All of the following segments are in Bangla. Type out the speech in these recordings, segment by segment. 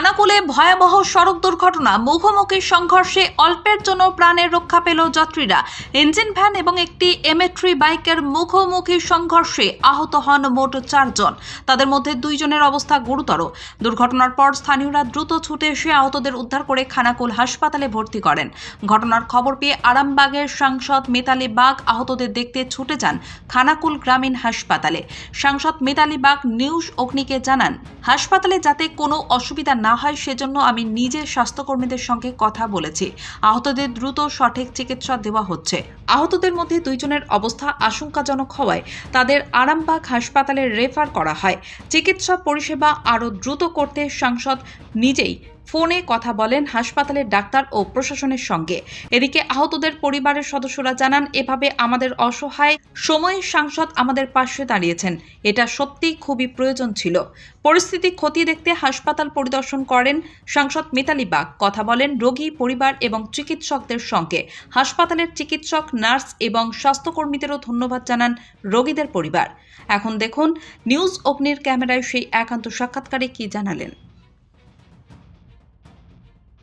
খানাকুলে ভয়াবহ সড়ক দুর্ঘটনা, মুখোমুখি সংঘর্ষে অল্পের জন্য প্রাণের রক্ষা পেল যাত্রীরা। ইঞ্জিন ভ্যান এবং একটি এমেট্রি বাইকের মুখোমুখি সংঘর্ষে আহত হন মোট চারজন। তাদের মধ্যে দুইজনের অবস্থা গুরুতর। দুর্ঘটনার পর স্থানীয়রা দ্রুত ছুটে এসে আহতদের উদ্ধার করে খানাকুল হাসপাতালে ভর্তি করেন। ঘটনার খবর পেয়ে আরামবাগের সাংসদ মিতালি বাগ আহতদের দেখতে ছুটে যান খানাকুল গ্রামীণ হাসপাতালে। সাংসদ মিতালি বাগ নিউজ অগ্নিকে জানান, হাসপাতালে যাতে কোনো অসুবিধা না হয় সেজন্য আমি নিজে স্বাস্থ্যকর্মীদের সঙ্গে কথা বলেছি। আহতদের দ্রুত সঠিক চিকিৎসা দেওয়া হচ্ছে। আহতদের মধ্যে দুইজনের অবস্থা আশঙ্কাজনক হওয়ায় তাদের আরামবাগ হাসপাতালে রেফার করা হয়। চিকিৎসা পরিষেবা আরও দ্রুত করতে সাংসদ নিজেই ফোনে কথা বলেন হাসপাতালের ডাক্তার ও প্রশাসনের সঙ্গে। এদিকে আহতদের পরিবারের সদস্যরা জানান, এভাবে আমাদের অসহায় সময়ে সাংসদ আমাদের পাশে দাঁড়িয়েছেন। এটা সত্যিই খুবই প্রয়োজন ছিল। পরিস্থিতি খতিয়ে দেখতে হাসপাতাল পরিদর্শন করেন সাংসদ মিতালি বাগ। কথা বলেন রোগী, পরিবার এবং চিকিৎসকদের সঙ্গে। হাসপাতালের চিকিৎসক, নার্স এবং স্বাস্থ্যকর্মীদেরও ধন্যবাদ জানান রোগীদের পরিবার। এখন দেখুন, নিউজ অগ্নির ক্যামেরায় সেই একান্ত সাক্ষাৎকারে কি জানালেন।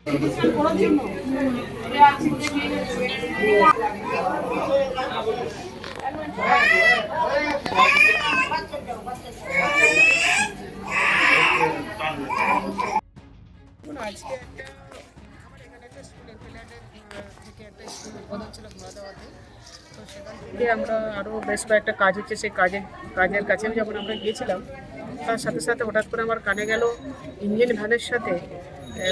আজকে একটা আমার এখানে একটা স্কুল এমপিল্যান্ডের থেকে একটা স্কুল উদ্বোধন ছিল মুরাদাবাদে তো সেখান থেকে আমরা আরও বেশ কয়েকটা কাজ হচ্ছে, সেই কাজের কাজের কাছেও যখন আমরা গিয়েছিলাম, তার সাথে সাথে হঠাৎ করে আমার কানে গেল ইঞ্জিন ভ্যানের সাথে।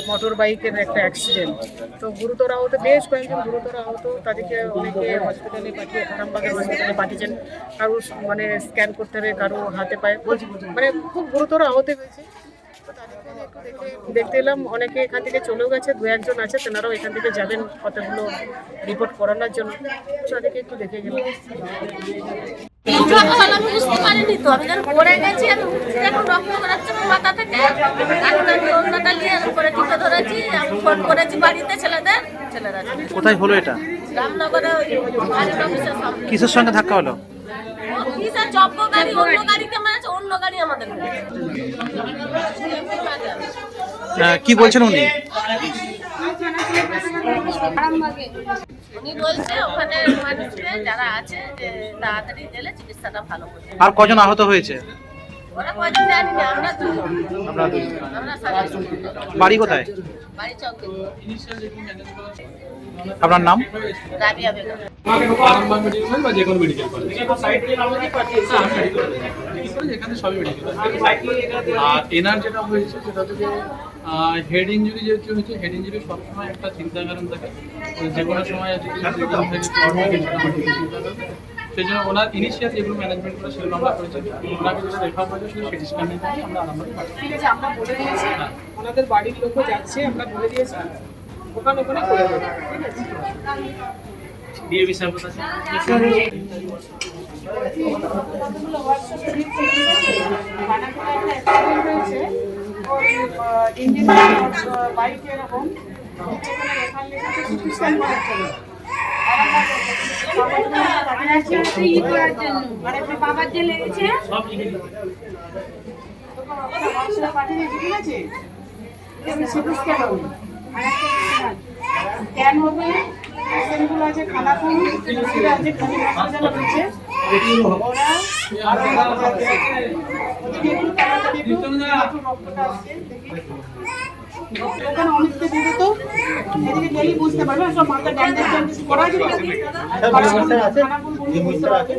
মোটর বাইকের একটা অ্যাক্সিডেন্ট তো গুরুতর আহত, বেশ কয়েকজন গুরুতর আহত তাদেরকে অনেকে হসপিটালে পাঠিয়ে আরামবাগের হসপিটালে পাঠিয়েছেন। কারও মানে স্ক্যান করতে হবে, কারও হাতে পায়ে। মানে খুব গুরুতর আহত হয়েছে। দেখতে এলাম, অনেকে এখান থেকে চলেও গেছে, দু একজন আছে, তেনারাও এখান থেকে যাবেন কতগুলো রিপোর্ট করানোর জন্য। তাদেরকে একটু দেখে গেলাম। আমি বুঝতে পারিনি তো। আমি যখন পড়ে গেছি আমি উঠছি এখন রক্ত বেরোচ্ছে আমার মাথা থেকে। ডাক্তার অন্যটা নিয়ে আমি করে টিপে ধরেছি আমি ফোন করেছি বাড়িতে ছেলেদের ছেলেরা কোথায় হলো এটা? রামনগরে কিসের সঙ্গে ধাক্কা হলো? কিসের গাড়ি? অন্য মেরেছে অন্য গাড়ি আমাদের। কি বলছেন উনি? উনি বলছে ওখানে মানুষকে যারা আছে যে তাড়াতাড়ি গেলে চিকিৎসাটা ভালো করবে। আর কজন আহত হয়েছে? ওরা কজন জানি না আমরা তো আমরা সারা বাড়ি কোথায়? বাড়ি চৌকে আপনার নাম? সবই মেডিকেল আর এনার যেটা হয়েছে সেটা হচ্ছে যে হেড ইঞ্জুরি যেহেতু হয়েছে হেড ইঞ্জুরি সবসময় একটা চিন্তার কারণ থাকে যে কোনো সময় যদি চিন্তা। সেই জন্য ওনার ইনিশিয়াল যেগুলো ম্যানেজমেন্ট করে সেগুলো আমরা করেছি। ওনাকে যেটা রেফার করেছে সেটা সিটি স্ক্যান আমরা আরামবাগ পাঠাই ঠিক আছে আমরা বলে দিয়েছি। ওনাদের বাড়ির লোকও যাচ্ছে আমরা বলে দিয়েছি। ওখানে ওখানে করে দেবো। ডিএবি সাহেব আছে ইঞ্জিন বাইক এরকম বাবার যে লেগেছে সব লিখে ঠিক আছে? সিটি স্ক্যান হবে স্ক্যান হবে পেশেন্টগুলো আছে খানাকুল মুর্শিদা আছে খালি হসপিটাল রয়েছে। ওরা ওদিকে একটু তাড়াতাড়ি একটু একটু রক্তটা আসছে দেখি। ওখানে অনেককে দিয়ে দিত এদিকে গেলে বুঝতে পারবে সব মাথা ব্যান্ডেজ ট্যান্ডেজ করা আছে তো? খানাকুল বুঝতে পারবে।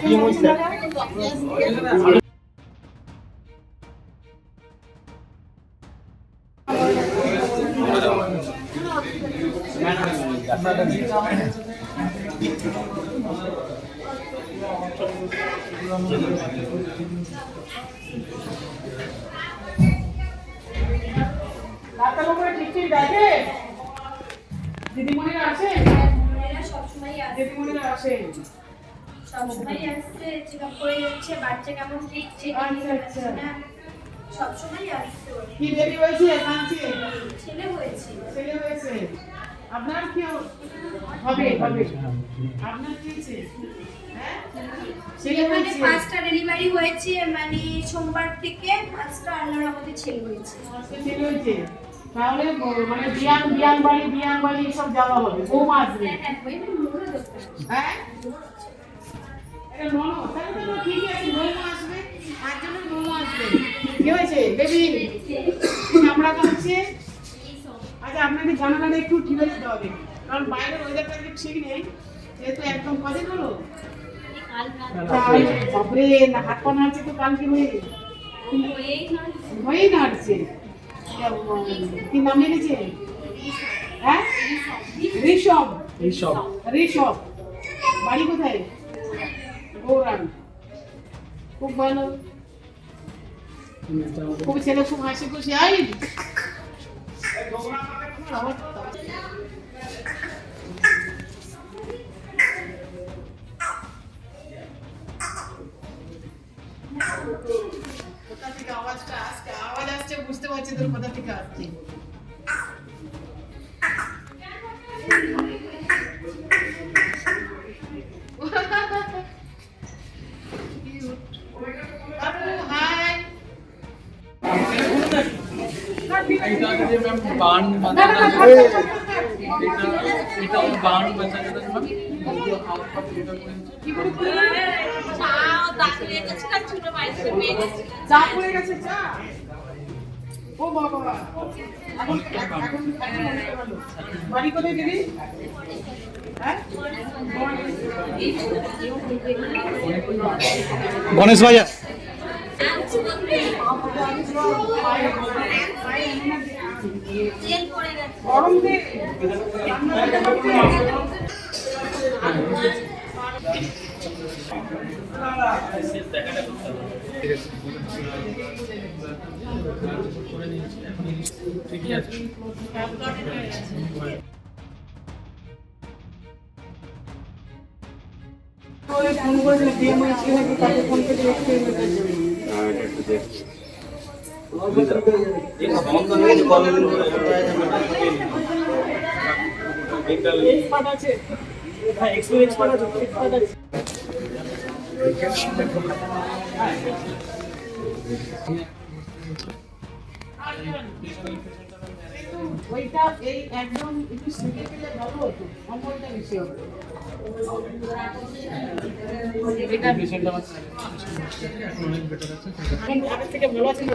ঠিক আছে দিদিমণিরা আছেন আসে দিদিমণিরা আছেন সবসময় আসছে চেক আপ করে যাচ্ছে বাচ্চা কেমন ঠিক ঠিক আচ্ছা, আচ্ছা। সবসময় কি দেরি হয়েছে? কাঁদছে ছেলে হয়েছে। ছেলে হয়েছে। আপনার কি হবে হবে। আপনার কি হয়েছে? হ্যাঁ? এখানে পাঁচটা ডেলিভারি হয়েছে মানে সোমবার থেকে পাঁচটা আল্লাহর আমাদের ছেলে হয়েছে। ছেলে হয়েছে। তাহলে মানে বিয়ান বিয়ান বাড়ি বিয়ান বাড়ি সব যাওয়া হবে। বৌমা আসবে। হ্যাঁ হ্যাঁ? এটা ননদ তাহলে তো ঠিক আছে বৌমা আসবে। পাঁচজনের বৌমা আসবে। কি হয়েছে? বেবি আমরা তো হচ্ছে। আচ্ছা আপনাদের জানালাটা একটু ঠিক আছে দিতে হবে। কারণ বাইরের ওয়েদারটা একটু ঠিক নেই। যেহেতু একদম কদিন হলো বাপরে না হাত পা নাড়ছে তো কালকে হয়ে হয়েই নাড়ছে। কি নাম হ্যাঁ? ঋষভ। ঋষভ। বাড়ি কোথায়? গৌরান। খুব ভালো। খুব ছেলে খুব হাসি খুশি আই আওয়াজটা আসছে আওয়াজ আসছে বুঝতে পারছি তোর কোথা থেকে আসছে বাবু ও বাবা এখন এখন বাড়ি গণেশ। বাজার তেল পড়ে গেছে গরম দে রান্না করতে পারবে না। ঠিকই আছে ফোন নাকি তাকে ফোন করে আছে Expert আছে, expert আছে। ওইটা এই একদম একটু শিখে গেলে ভালো হতো। অমলটা বেশি হতো এটা পেশেন্ট আমার অনেক বেটার আছে এখন আগের থেকে ভালো আছে না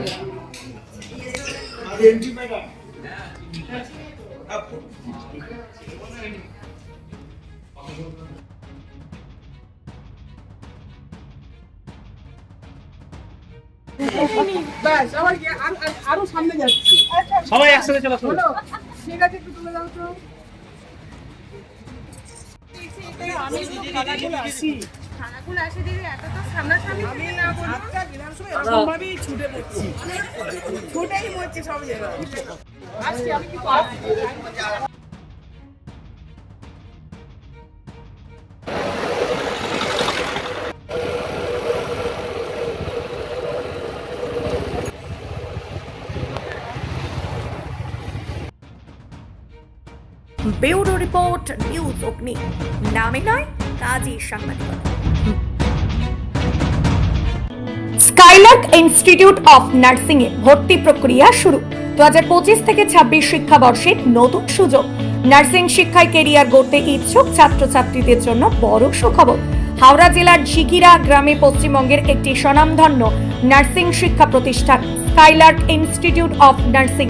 সবাই একসাথে চলো ঠিক আছে এত তো সামনাসামনি আমি না আটটা বিধানসভা এরকমভাবেই ছুটে পড়ছি ছুটেই মরছি সব জায়গায় আসছি আমি কি আসছি ব্যুরো রিপোর্ট, নিউজ অগ্নি। নামে নয়, কাজী সাংবাদিকতা। স্কাইলার্ক ইনস্টিটিউট অফ নার্সিং এ ভর্তি প্রক্রিয়া শুরু। দু হাজার পঁচিশ থেকে ছাব্বিশ শিক্ষাবর্ষের নতুন সুযোগ। নার্সিং শিক্ষায় কেরিয়ার গড়তে ইচ্ছুক ছাত্রছাত্রীদের জন্য বড় সুখবর। হাওড়া জেলার ঝিকিরা গ্রামে পশ্চিমবঙ্গের একটি স্বনামধন্য নার্সিং শিক্ষা প্রতিষ্ঠান, স্কাইলার্ক ইনস্টিটিউট অফ নার্সিং।